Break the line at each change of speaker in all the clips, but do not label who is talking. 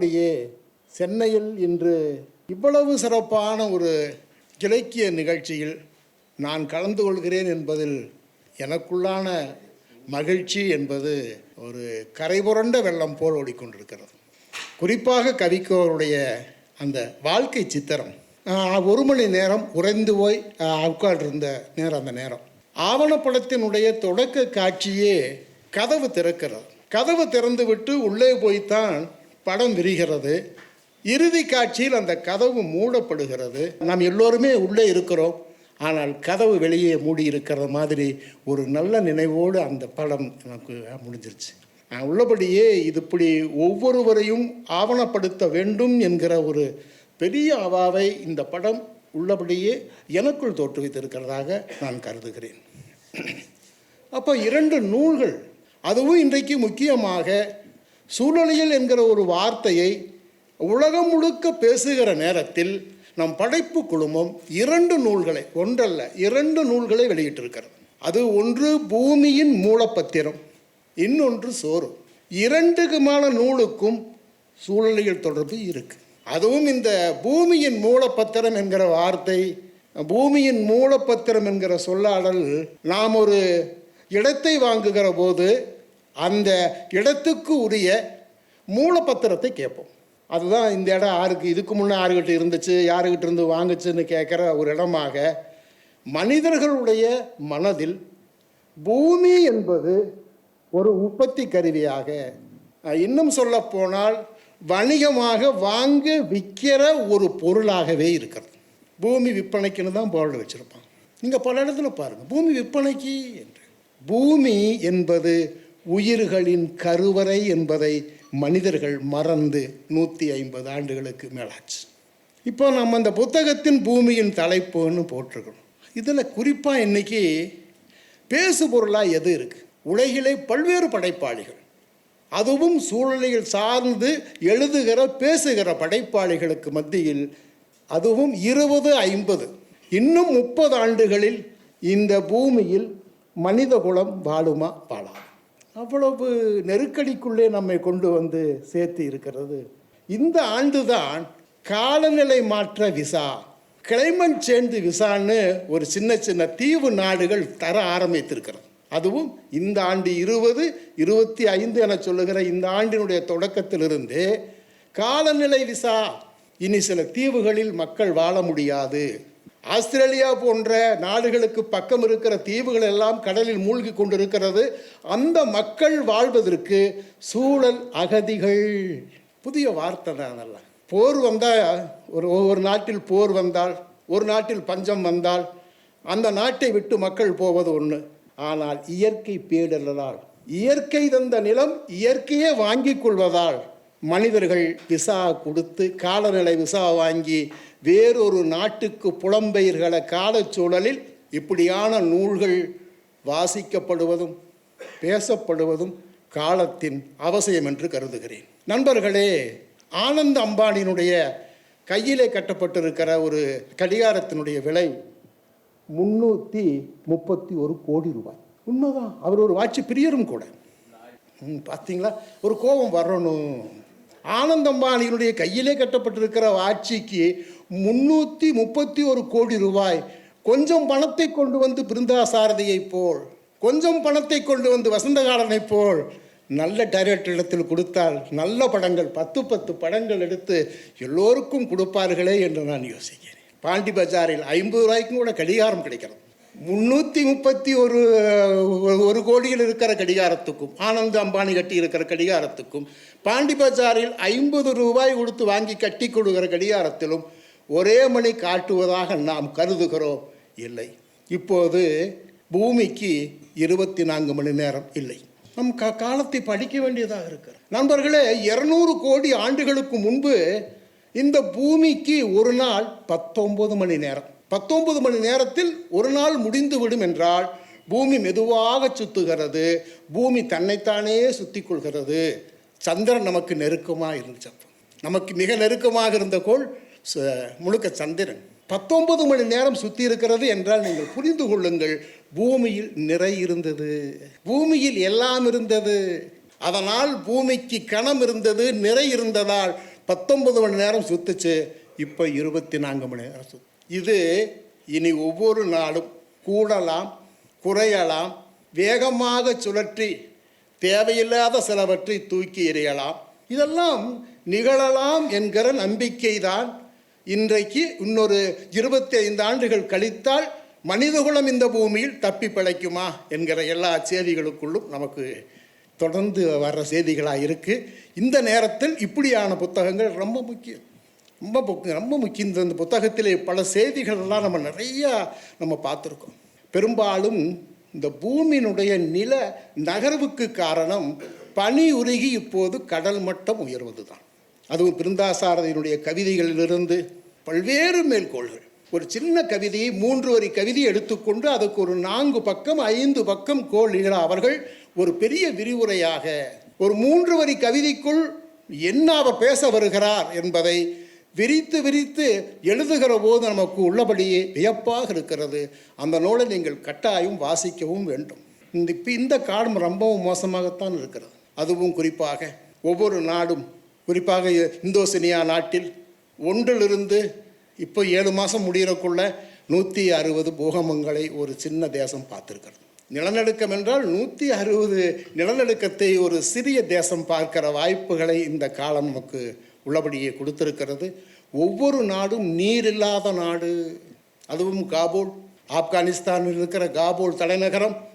அப்படியே சென்னையில் இன்று இவ்வளவு சிறப்பான ஒரு இலக்கிய நிகழ்ச்சியில் நான் கலந்து கொள்கிறேன் என்பதில் எனக்குள்ளான மகிழ்ச்சி என்பது ஒரு கரைபுரண்ட வெள்ளம் போல் ஓடிக்கொண்டிருக்கிறது. குறிப்பாக கவிக்கு அவருடைய அந்த வாழ்க்கை சித்திரம். ஒரு மணி நேரம் உறைந்து போய் ஆஹ், உட்கார்ந்திருந்த நேரம் அந்த நேரம். ஆவணப்படத்தினுடைய தொடக்க காட்சியே கதவு திறக்கிறது. கதவு திறந்து விட்டு உள்ளே போய்த்தான் படம் விரிகிறது. இறுதி காட்சியில் அந்த கதவு மூடப்படுகிறது. நாம் எல்லோருமே உள்ளே இருக்கிறோம். ஆனால் கதவு வெளியே மூடி இருக்கிற மாதிரி ஒரு நல்ல நினைவோடு அந்த படம் எனக்கு முடிஞ்சிருச்சு. நான் உள்ளபடியே இது இப்படி ஒவ்வொருவரையும் ஆவணப்படுத்த வேண்டும் என்கிற ஒரு பெரிய அவாவை இந்த படம் உள்ளபடியே எனக்குள் தோற்றுவித்திருக்கிறதாக நான் கருதுகிறேன். அப்போ இரண்டு நூல்கள் அதுவும் இன்றைக்கு முக்கியமாக சூழலியல் என்கிற ஒரு வார்த்தையை உலகம் முழுக்க பேசுகிற நேரத்தில் நம் படைப்பு குழுமம் இரண்டு நூல்களை ஒன்றல்ல இரண்டு நூல்களை வெளியிட்டிருக்கிறது. அது ஒன்று பூமியின் மூலப்பத்திரம் இன்னொன்று சோறு இரண்டுக்குமான நூலுக்கும் சூழலியல் தொடர்பு இருக்கு. அதுவும் இந்த பூமியின் மூலப்பத்திரம் என்கிற வார்த்தை பூமியின் மூலப்பத்திரம் என்கிற சொல்லாடல் நாம் ஒரு இடத்தை வாங்குகிற போது அந்த இடத்துக்கு உரிய மூலப்பத்திரத்தை கேட்போம். அதுதான் இந்த இடம் யாருக்கு இதுக்கு முன்னே யாருக்கிட்ட இருந்துச்சு யாருக்கிட்ட இருந்து வாங்குச்சுன்னு கேட்குற ஒரு இடமாக மனிதர்களுடைய மனதில் பூமி என்பது ஒரு உற்பத்தி கருவியாக இன்னும் சொல்லப்போனால் வணிகமாக வாங்க விற்கிற ஒரு பொருளாகவே இருக்கிறது. பூமி விற்பனைக்குன்னு தான் போர்டு வச்சுருப்பாங்க. நீங்கள் பல இடத்துல பாருங்கள் பூமி விற்பனைக்கு என்று. பூமி என்பது உயிர்களின் கருவறை என்பதை மனிதர்கள் மறந்து நூற்றி ஐம்பது ஆண்டுகளுக்கு மேலாச்சு. இப்போ நம்ம அந்த புத்தகத்தின் பூமியின் தலைப்புன்னு போட்டிருக்கணும். இதில் குறிப்பாக இன்றைக்கி பேசு பொருளாக எது இருக்குது உலகிலே பல்வேறு படைப்பாளிகள். அதுவும் சூழ்நிலையில் சார்ந்து எழுதுகிற பேசுகிற படைப்பாளிகளுக்கு மத்தியில் அதுவும் இருபது ஐம்பது இன்னும் முப்பது ஆண்டுகளில் இந்த பூமியில் மனித குலம் வாழுமா வாழாது? அவ்வளவு நெருக்கடிக்குள்ளே நம்மை கொண்டு வந்து சேர்த்து இருக்கிறது. இந்த ஆண்டுதான் காலநிலை மாற்ற விசா கிளைமன் சேர்ந்து விசான்னு ஒரு சின்ன சின்ன தீவு நாடுகள் தர ஆரம்பித்திருக்கிறது. அதுவும் இந்த ஆண்டு இருபது இருபத்தி ஐந்து என சொல்லுகிற இந்த ஆண்டினுடைய தொடக்கத்திலிருந்து காலநிலை விசா இனி சில தீவுகளில் மக்கள் வாழ முடியாது. ஆஸ்திரேலியா போன்ற நாடுகளுக்கு பக்கம் இருக்கிற தீவுகள் எல்லாம் கடலில் மூழ்கி கொண்டிருக்கிறது. அந்த மக்கள் வாழ்வதற்கு சூழல் அகதிகள். புதிய வார்த்தை தான் அதெல்லாம். போர் வந்தால் ஒரு ஒவ்வொரு நாட்டில் போர் வந்தால் ஒரு நாட்டில் பஞ்சம் வந்தால் அந்த நாட்டை விட்டு மக்கள் போவது ஒன்று ஆனால் இயற்கை பேடலால் இயற்கை தந்த நிலம் இயற்கையே வாங்கிக் கொள்வதால் மனிதர்கள் விசா கொடுத்து காலநிலை விசா வாங்கி வேறொரு நாட்டுக்கு புலம்பெயர்கள காலச்சூழலில் இப்படியான நூல்கள் வாசிக்கப்படுவதும் பேசப்படுவதும் காலத்தின் அவசியம் என்று கருதுகிறேன். நண்பர்களே ஆனந்த் அம்பானியினுடைய கையிலே கட்டப்பட்டிருக்கிற ஒரு கடிகாரத்தினுடைய விலை முன்னூற்றி முப்பத்தி ஒரு கோடி ரூபாய். உண்மைதான் அவர் ஒரு வாட்சி பிரியரும் கூட. ம், பார்த்தீங்களா? ஒரு கோபம் வரணும். ஆனந்தம்பானியினுடைய கையிலே கட்டப்பட்டிருக்கிற ஆட்சிக்கு முன்னூற்றி முப்பத்தி ஒரு கோடி ரூபாய். கொஞ்சம் பணத்தை கொண்டு வந்து பிருந்தா சாரதியைப் போல் கொஞ்சம் பணத்தை கொண்டு வந்து வசந்தகாரனைப் போல் நல்ல டைரக்டர் இடத்தில் கொடுத்தால் நல்ல படங்கள் பத்து பத்து படங்கள் எடுத்து எல்லோருக்கும் கொடுப்பார்களே என்று நான் யோசிக்கிறேன். பாண்டி பஜாரில் ஐம்பது ரூபாய்க்கும் கூட கடிகாரம் கிடைக்கிறது. முன்னூற்றி முப்பத்தி ஒரு ஒரு கோடியில் இருக்கிற கடிகாரத்துக்கும் ஆனந்த் அம்பானி கட்டி இருக்கிற கடிகாரத்துக்கும் பாண்டி பஜாரில் ஐம்பது ரூபாய் கொடுத்து வாங்கி கட்டி கொடுக்கிற கடிகாரத்திலும் ஒரே மணி காட்டுவதாக நாம் கருதுகிறோம். இல்லை. இப்போது பூமிக்கு இருபத்தி நான்கு மணி நேரம் இல்லை. நம் க காலத்தை படிக்க வேண்டியதாக இருக்கிறது. நண்பர்களே இருநூறு கோடி ஆண்டுகளுக்கு முன்பு இந்த பூமிக்கு ஒரு நாள் பத்தொம்பது மணி நேரம். பத்தொன்பது மணி நேரத்தில் ஒரு நாள் முடிந்து விடும் என்றால் பூமி மெதுவாக சுத்துகிறது. பூமி தன்னைத்தானே சுத்தி கொள்கிறது சந்திரன் நமக்கு நெருக்கமாக இருந்துச்சு அப்போ. நமக்கு மிக நெருக்கமாக இருந்த கோள் ச- முழுக்க சந்திரன். பத்தொன்பது மணி நேரம் சுத்தி இருக்கிறது என்றால் நீங்கள் புரிந்து கொள்ளுங்கள் பூமியில் நிறை இருந்தது. பூமியில் எல்லாம் இருந்தது. அதனால் பூமிக்கு கணம் இருந்தது நிறை இருந்ததால் பத்தொன்பது மணி நேரம் சுத்துச்சு. இப்போ இருபத்தி நான்கு மணி நேரம் சுத்து இது இனி ஒவ்வொரு நாளும் கூடலாம் குறையலாம் வேகமாக சுழற்றி தேவையில்லாத சிலவற்றை தூக்கி எறியலாம். இதெல்லாம் நிகழலாம் என்கிற நம்பிக்கைதான் இன்றைக்கு இன்னொரு இருபத்தி ஐந்து ஆண்டுகள் கழித்தால் மனிதகுலம் இந்த பூமியில் தப்பி பிழைக்குமா என்கிற எல்லா செய்திகளுக்குள்ளும் நமக்கு தொடர்ந்து வர்ற செய்திகளாக இருக்குது இந்த நேரத்தில் இப்படியான புத்தகங்கள் ரொம்ப முக்கியம். ரொம்ப ரொம்ப முக்கியம் இந்த அந்த புத்தகத்திலே பல செய்திகளெல்லாம் நம்ம நிறையா நம்ம பார்த்துருக்கோம். பெரும்பாலும் இந்த பூமியினுடைய நில நகர்வுக்கு காரணம் பனி உருகி இப்போது கடல் மட்டம் உயர்வது தான் அதுவும் பிருந்தாசாரதியினுடைய கவிதைகளிலிருந்து பல்வேறு மேற்கோள்கள். ஒரு சின்ன கவிதையை மூன்று வரி கவிதை எடுத்துக்கொண்டு அதுக்கு ஒரு நான்கு பக்கம் ஐந்து பக்கம் கோள் அவர்கள் ஒரு பெரிய விரிவுரையாக ஒரு மூன்று வரி கவிதைக்குள் என்ன அவர் பேச வருகிறார் என்பதை விரித்து விரித்து எழுதுகிற போது நமக்கு உள்ளபடியே வியப்பாக இருக்கிறது. அந்த நூலை நீங்கள் கட்டாயம் வாசிக்கவும் வேண்டும். இந்த இப்போ இந்த காலம் ரொம்பவும் மோசமாகத்தான் இருக்கிறது. அதுவும் குறிப்பாக ஒவ்வொரு நாடும் குறிப்பாக இந்தோசினியா நாட்டில் ஒன்றிலிருந்து இப்போ ஏழு மாதம் முடிகிறக்குள்ள நூற்றி அறுபது பூகமங்களை ஒரு சின்ன தேசம் பார்த்துருக்கிறது. நிலநடுக்கம் என்றால் நூற்றி அறுபது நிலநடுக்கத்தை ஒரு சிறிய தேசம் பார்க்கிற வாய்ப்புகளை இந்த காலம் நமக்கு உள்ளபடியே கொடுத்திருக்கிறது. ஒவ்வொரு நாடும் நீர் இல்லாத நாடு. அதுவும் காபூல். ஆப்கானிஸ்தானில் இருக்கிற காபூல் தலைநகரம்.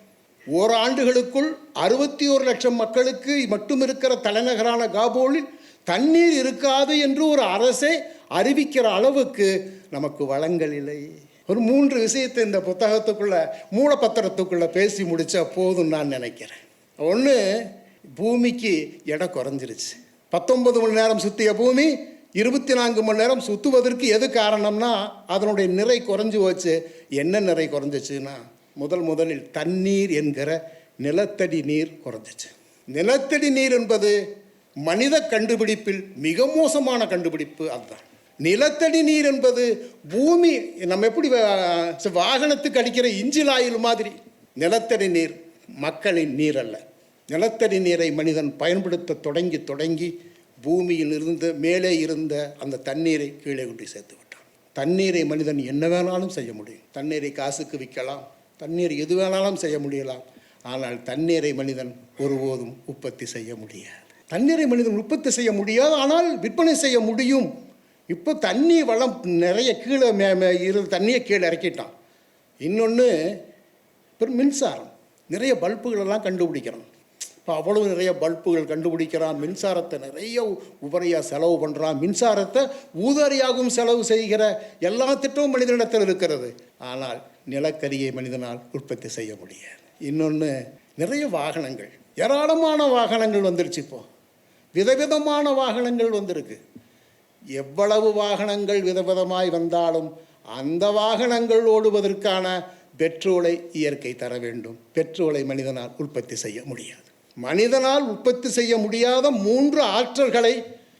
ஓராண்டுகளுக்குள் அறுபத்தி ஒரு லட்சம் மக்களுக்கு மட்டும் இருக்கிற தலைநகரான காபூலில் தண்ணீர் இருக்காது என்று ஒரு அரசே அறிவிக்கிற அளவுக்கு நமக்கு வளங்கள் இல்லை. ஒரு மூன்று விஷயத்தை இந்த புத்தகத்துக்குள்ள மூலப்பத்திரத்துக்குள்ள பேசி முடித்தா போதும் நான் நினைக்கிறேன். ஒன்று பூமிக்கு எடை குறைஞ்சிருச்சு. பத்தொன்பது மணி நேரம் சுற்றிய பூமி இருபத்தி நான்கு மணி நேரம் சுற்றுவதற்கு எது காரணம்னா அதனுடைய நிறை குறைஞ்சி போச்சு. என்ன நிறை குறைஞ்சிச்சுன்னா முதல் முதலில் தண்ணீர் என்கிற நிலத்தடி நீர் குறைஞ்சிச்சு. நிலத்தடி நீர் என்பது மனித கண்டுபிடிப்பில் மிக மோசமான கண்டுபிடிப்பு அதுதான். நிலத்தடி நீர் என்பது பூமி நம்ம எப்படி வாகனத்துக்கு அடிக்கிற இஞ்சில் ஆயில் மாதிரி. நிலத்தடி நீர் மக்களின் நீர் அல்ல. நிலத்தடி நீரை மனிதன் பயன்படுத்த தொடங்கி தொடங்கி பூமியில் இருந்து மேலே இருந்த அந்த தண்ணீரை கீழே கொண்டு சேர்த்து விட்டான். தண்ணீரை மனிதன் என்ன வேணாலும் செய்ய முடியும். தண்ணீரை காசுக்கு விற்கலாம். தண்ணீர் எது வேணாலும் செய்ய முடியலாம். ஆனால் தண்ணீரை மனிதன் ஒருபோதும் உற்பத்தி செய்ய முடியாது. தண்ணீரை மனிதன் உற்பத்தி செய்ய முடியாது. ஆனால் விற்பனை செய்ய முடியும். இப்போ தண்ணி வளம் நிறைய கீழே மே மே இரு தண்ணியை கீழே இறக்கிட்டான். இன்னொன்று அப்புறம் மின்சாரம். நிறைய பல்புகளெல்லாம் கண்டுபிடிக்கிறோம் அவ்வளவு நிறைய பல்புகள் கண்டுபிடிக்கிறான். மின்சாரத்தை நிறைய உபரியாக செலவு பண்ணுறான் மின்சாரத்தை ஊதாரியாகவும் செலவு செய்கிற எல்லா திட்டமும் மனிதனிடத்தில் இருக்கிறது. ஆனால் நிலக்கரியை மனிதனால் உற்பத்தி செய்ய முடியாது. இன்னொன்று நிறைய வாகனங்கள் ஏராளமான வாகனங்கள் வந்துருச்சு இப்போ. விதவிதமான வாகனங்கள் வந்திருக்கு. எவ்வளவு வாகனங்கள் விதவிதமாய் வந்தாலும் அந்த வாகனங்கள் ஓடுவதற்கான பெட்ரோலை இயற்கை தர வேண்டும். பெட்ரோலை மனிதனால் உற்பத்தி செய்ய முடியாது. மனிதனால் உற்பத்தி செய்ய முடியாத மூன்று ஆற்றல்களை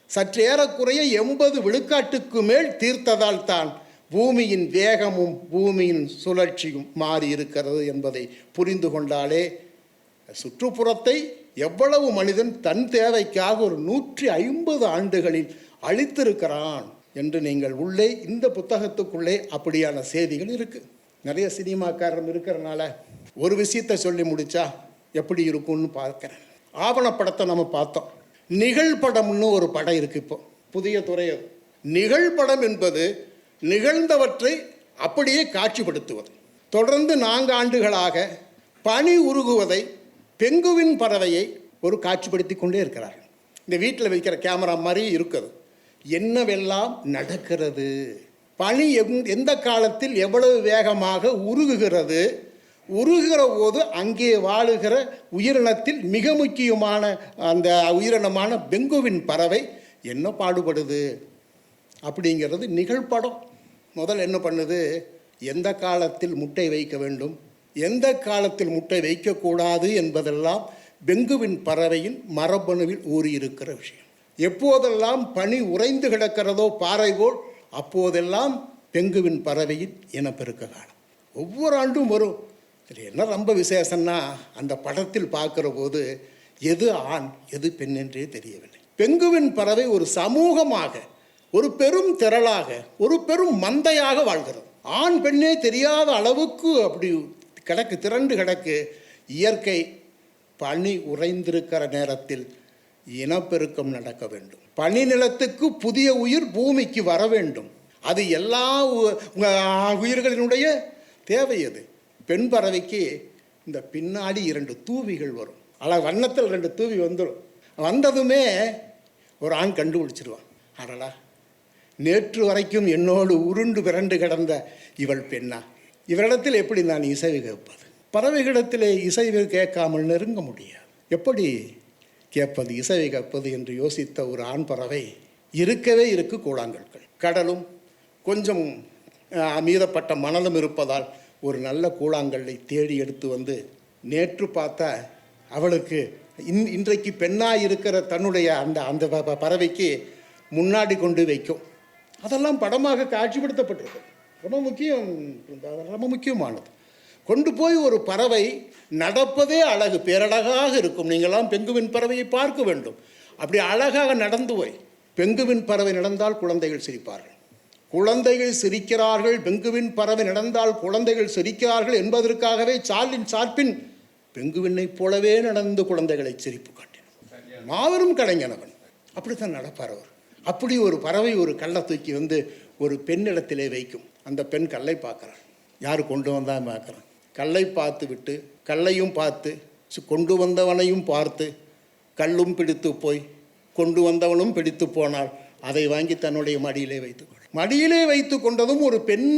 சற்றேறக்குறைய எண்பது விழுக்காட்டுக்கு மேல் தீர்த்ததால் தான் பூமியின் வேகமும் பூமியின் சுழற்சியும் மாறி இருக்கிறது என்பதை புரிந்து கொண்டாலே சுற்றுப்புறத்தை எவ்வளவு மனிதன் தன் தேவைக்காக ஒரு நூற்றி ஐம்பது ஆண்டுகளில் அழித்திருக்கிறான் என்று நீங்கள் உள்ளே இந்த புத்தகத்துக்குள்ளே அப்படியான செய்திகள் இருக்குது நிறைய சினிமாக்காரன் இருக்கிறனால ஒரு விஷயத்தை சொல்லி முடித்தா எப்படி இருக்கும்னு பார்க்குறேன். ஆவணப்படத்தை நம்ம பார்த்தோம். நிகழ்படம்னு ஒரு படம் இருக்குது இப்போ. புதிய துறை அது. நிகழ்படம் என்பது நிகழ்ந்தவற்றை அப்படியே காட்சிப்படுத்துவது. தொடர்ந்து நான்கு ஆண்டுகளாக பனி உருகுவதை பெங்குவின் பறவையை ஒரு காட்சிப்படுத்தி கொண்டே இருக்கிறார் இந்த வீட்டில் வைக்கிற கேமரா மாதிரி இருக்குது. என்னவெல்லாம் நடக்கிறது? பனி எந்- எந்த காலத்தில் எவ்வளவு வேகமாக உருகுகிறது? உருகிற போது அங்கே வாழுகிற உயிரினத்தில் மிக முக்கியமான அந்த உயிரினமான பெங்குவின் பறவை என்ன பாடுபடுது? அப்படிங்கிறது நிகழ்படம். முதல் என்ன பண்ணுது? எந்த காலத்தில் முட்டை வைக்க வேண்டும்? எந்த காலத்தில் முட்டை வைக்கக்கூடாது என்பதெல்லாம் பெங்குவின் பறவையின் மரபணுவில் ஊறியிருக்கிற விஷயம். எப்போதெல்லாம் பனி உறைந்து கிடக்கிறதோ பாறை போல் அப்போதெல்லாம் பெங்குவின் பறவையின் இனப்பெருக்க காலம். ஒவ்வொரு ஆண்டும் வரும். இதில் என்ன ரொம்ப விசேஷம்னா அந்த படத்தில் பார்க்குற போது எது ஆண் எது பெண் என்றே தெரியவில்லை. பெங்குவின் பறவை ஒரு சமூகமாக ஒரு பெரும் திரளாக ஒரு பெரும் மந்தையாக வாழ்கிறது. ஆண் பெண்ணே தெரியாத அளவுக்கு அப்படி கிடக்கு திரண்டு கிடக்கு. இயற்கை பனி உறைந்திருக்கிற நேரத்தில் இனப்பெருக்கம் நடக்க வேண்டும். பனி நிலத்துக்கு புதிய உயிர் பூமிக்கு வர வேண்டும். அது எல்லா உ- உயிர்களினுடைய தேவை அது. பெண் பறவைக்கு இந்த பின்னாடி இரண்டு தூவிகள் வரும். அழகு வண்ணத்தில் ரெண்டு தூவி வந்துடும். வந்ததுமே ஒரு ஆண் கண்டுபிடிச்சிருவான். அடடா. நேற்று வரைக்கும் என்னோடு உருண்டு விரண்டு கிடந்த இவள் பெண்ணா? இவரிடத்தில் எப்படி நான் இசைவு கேட்பது? பறவைகளிடத்திலே இசைவு கேட்காமல் நெருங்க முடியாது. எப்படி கேட்பது இசைவை கேட்பது என்று யோசித்த ஒரு ஆண் பறவை இருக்கவே இருக்கு கூழாங்கற்கள். கடலும் கொஞ்சம் மீதப்பட்ட மணலும் இருப்பதால் ஒரு நல்ல கூழாங்கல்லை தேடி எடுத்து வந்து நேற்று பார்த்தா அவளுக்கு இன் இன்றைக்கு பெண்ணாக இருக்கிற தன்னுடைய அந்த அந்த ப- பறவைக்கு முன்னாடி கொண்டு வைக்கும். அதெல்லாம் படமாக காட்சிப்படுத்தப்பட்டிருக்கு. ரொம்ப முக்கியம் ரொம்ப முக்கியமானது. கொண்டு போய் ஒரு பறவை நடப்பதே அழகு. பேரழகாக இருக்கும். நீங்களாம் பெங்குவின் பறவையை பார்க்க வேண்டும். அப்படி அழகாக நடந்து போய் பெங்குவின் பறவை நடந்தால் குழந்தைகள் சிரிப்பார்கள். குழந்தைகள் சிரிக்கிறார்கள் பெங்குவின் பறவை நடந்தால் குழந்தைகள் சிரிக்கிறார்கள் என்பதற்காகவே சார்லின் சார்பின் பெங்குவினைப் போலவே நடந்து குழந்தைகளை சிரிப்பு காட்டினான். மாபெரும் கலைஞனவன். அப்படித்தான் நடப்பார் அவர். அப்படி ஒரு பறவை ஒரு கல்லை தூக்கி வந்து ஒரு பெண்ணிடத்திலே வைக்கும். அந்த பெண் கல்லை பார்க்குறான் யார் கொண்டு வந்தால் பார்க்குறான். கல்லை பார்த்து விட்டு கல்லையும் பார்த்து கொண்டு வந்தவனையும் பார்த்து கல்லும் பிடித்து போய் கொண்டு வந்தவனும் பிடித்து போனால் அதை வாங்கி தன்னுடைய மடியிலே வைத்துக்கொள் மடியிலே வைத்து கொண்டதும் ஒரு பெண்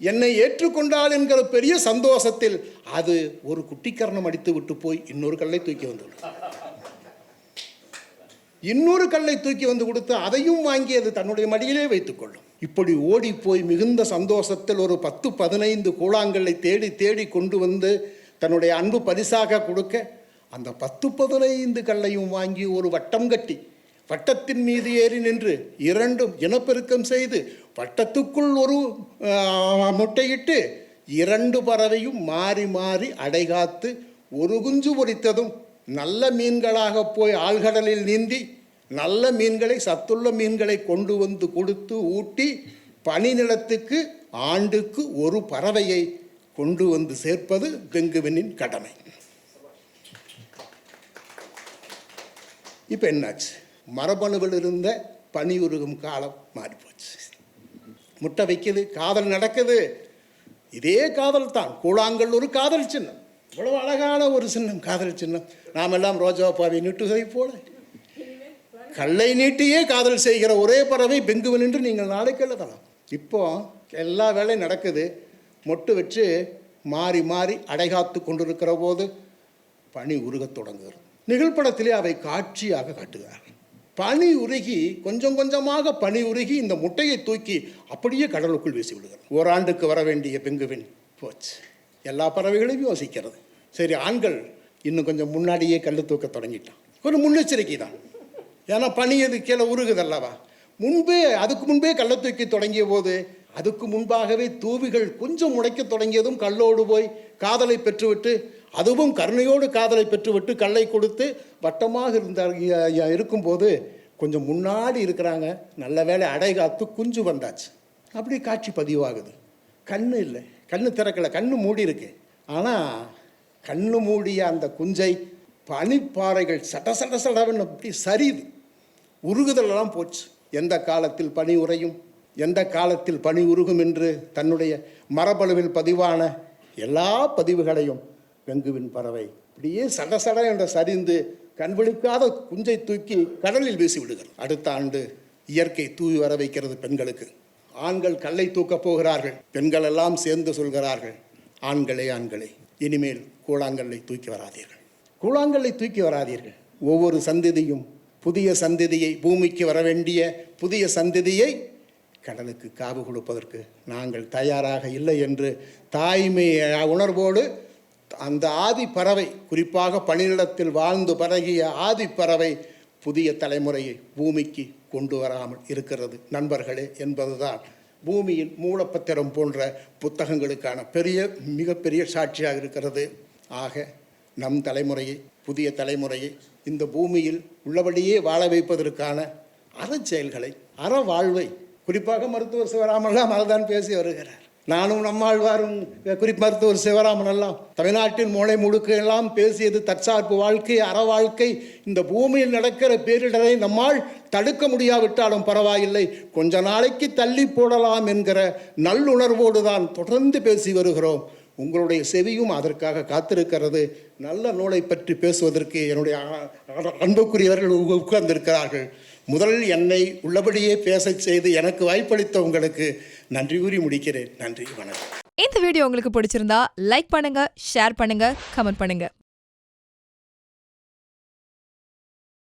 என்னை ஏற்றுக்கொண்டாள் என்கிற பெரிய சந்தோஷத்தில் அது ஒரு குட்டிக்கரணம் அடித்து விட்டு போய் இன்னொரு கல்லை தூக்கி வந்துள்ளது இன்னொரு கல்லை தூக்கி வந்து கொடுத்து அதையும் வாங்கி அது தன்னுடைய மடியிலே வைத்துக்கொள்ளும் இப்படி ஓடி போய் மிகுந்த சந்தோஷத்தில் ஒரு பத்து பதினைந்து கூழாங்கல்லை தேடி தேடி கொண்டு வந்து தன்னுடைய அன்பு பரிசாக கொடுக்க அந்த பத்து பதினைந்து கல்லையும் வாங்கி ஒரு வட்டம் கட்டி வட்டத்தின் மீது ஏறி நின்று இரண்டும் இனப்பெருக்கம் செய்து வட்டத்துக்குள் ஒரு முட்டையிட்டு இரண்டு பறவையும் மாறி மாறி அடைகாத்து ஒரு குஞ்சு பொறித்ததும் நல்ல மீன்களாக போய் ஆழ்கடலில் நீந்தி நல்ல மீன்களை சத்துள்ள மீன்களை கொண்டு வந்து கொடுத்து ஊட்டி பனி நிலத்துக்கு ஆண்டுக்கு ஒரு பறவையை கொண்டு வந்து சேர்ப்பது பெங்குவினின் கடமை. இப்போ என்னாச்சு? மரபணுவில் இருந்த பனி உருகும் காலம் மாறிப்போச்சு. முட்டை வைக்குது காதல் நடக்குது. இதே காதல் தான். கூழாங்கல் ஒரு காதல் சின்னம். இவ்வளவு அழகான ஒரு சின்னம் காதல் சின்னம். நாமெல்லாம் எல்லாம் ரோஜாப்பாவை நீட்டுவதை போல. கல்லை நீட்டியே காதல் செய்கிற ஒரே பறவை பெங்குவன் என்று நீங்கள் நாளைக்கு எழுதலாம். இப்போ எல்லா வேலையும் நடக்குது. மொட்டு வச்சு மாறி மாறி அடைகாத்து கொண்டிருக்கிற போது பனி உருகத் தொடங்குகிறது. நிகழ்படத்திலே அவை காட்சியாக காட்டுகிறார்கள். பனி உருகி கொஞ்சம் கொஞ்சமாக பனி உருகி இந்த முட்டையை தூக்கி அப்படியே கடலுக்குள் வீசி விடுகிறது. ஓராண்டுக்கு வர வேண்டிய பெங்குவின் போச்சு. எல்லா பறவைகளையும் யோசிக்கிறது. சரி ஆண்கள் இன்னும் கொஞ்சம் முன்னாடியே கல் தூக்க தொடங்கிட்டான். ஒரு முன்னெச்சரிக்கை தான். ஏன்னா பனி அது கீழே உருகுதல்லவா? முன்பே அதுக்கு முன்பே கல்லை தூக்கி தொடங்கிய போது அதுக்கு முன்பாகவே தூவிகள் கொஞ்சம் முளைக்க தொடங்கியதும் கல்லோடு போய் காதலை பெற்றுவிட்டு அதுவும் கருணையோடு காதலை பெற்றுவிட்டு கல்லை கொடுத்து வட்டமாக இருந்த இருக்கும்போது கொஞ்சம் முன்னாடி இருக்கிறாங்க. நல்ல வேளை அடை காத்து குஞ்சு வந்தாச்சு. அப்படி காட்சி பதிவாகுது. கண்ணு இல்லை. கண்ணு திறக்கலை. கண்ணு மூடி இருக்கு. ஆனால் கண்ணு மூடிய அந்த குஞ்சை பனிப்பாறைகள் சட சட சடவன் அப்படி சரியுது. உருகுதலெல்லாம் போச்சு. எந்த காலத்தில் பனி உறையும்? எந்த காலத்தில் பனி உருகும் என்று தன்னுடைய மரபணுவில் பதிவான எல்லா பதிவுகளையும் வெங்குவின் பறவை. இப்படியே சட சட என்ற சரிந்து கண்விழிக்காத குஞ்சை தூக்கி கடலில் வீசி விடுகிறது. அடுத்த ஆண்டு இயற்கை தூவி வர வைக்கிறது பெண்களுக்கு. ஆண்கள் கல்லை தூக்கப் போகிறார்கள். பெண்கள் எல்லாம் சேர்ந்து சொல்கிறார்கள் ஆண்களே ஆண்களே இனிமேல் கூழாங்கல்லை தூக்கி வராதீர்கள். கூழாங்கல்லை தூக்கி வராதீர்கள். ஒவ்வொரு சந்ததியும் புதிய சந்ததியை பூமிக்கு வர வேண்டிய புதிய சந்ததியை கடலுக்கு காவு கொடுப்பதற்கு நாங்கள் தயாராக இல்லை என்று தாய்மை உணர்வோடு அந்த ஆதி பறவை குறிப்பாக பணியிடத்தில் வாழ்ந்து பழகிய ஆதி பறவை புதிய தலைமுறையை பூமிக்கு கொண்டு வராமல் இருக்கிறது. நண்பர்களே என்பதுதான் பூமியின் மூலப்பத்திரம் போன்ற புத்தகங்களுக்கான பெரிய மிகப்பெரிய சாட்சியாக இருக்கிறது. ஆக நம் தலைமுறையை புதிய தலைமுறையை இந்த பூமியில் உள்ளபடியே வாழ வைப்பதற்கான அறச்செயல்களை அற வாழ்வை குறிப்பாக மருத்துவர் சிவராமெல்லாம் அதுதான் பேசி வருகிறார். நானும் நம்மாழ்வாரும் குறிப்பு மருத்துவர் சிவராமன் எல்லாம் தமிழ்நாட்டின் மூளை முழுக்க எல்லாம் பேசியது தற்சார்பு வாழ்க்கை அற வாழ்க்கை. இந்த பூமியில் நடக்கிற பேரிடரை நம்மால் தடுக்க முடியாவிட்டாலும் பரவாயில்லை. கொஞ்ச நாளைக்கு தள்ளி போடலாம் என்கிற நல்லுணர்வோடு தான் தொடர்ந்து பேசி வருகிறோம். உங்களுடைய செவியும் அதற்காக காத்திருக்கிறது. நல்ல நூலை பற்றி பேசுவதற்கு என்னுடைய அன்புக்குரியவர்கள் உட்கார்ந்திருக்கிறார்கள். முதல் என்னை உள்ளபடியே பேசச் செய்து எனக்கு வாய்ப்பளித்த உங்களுக்கு நன்றி கூறி முடிக்கிறேன். நன்றி வணக்கம்.
இந்த வீடியோ உங்களுக்கு பிடிச்சிருந்தா லைக் பண்ணுங்க ஷேர் பண்ணுங்க கமெண்ட் பண்ணுங்க.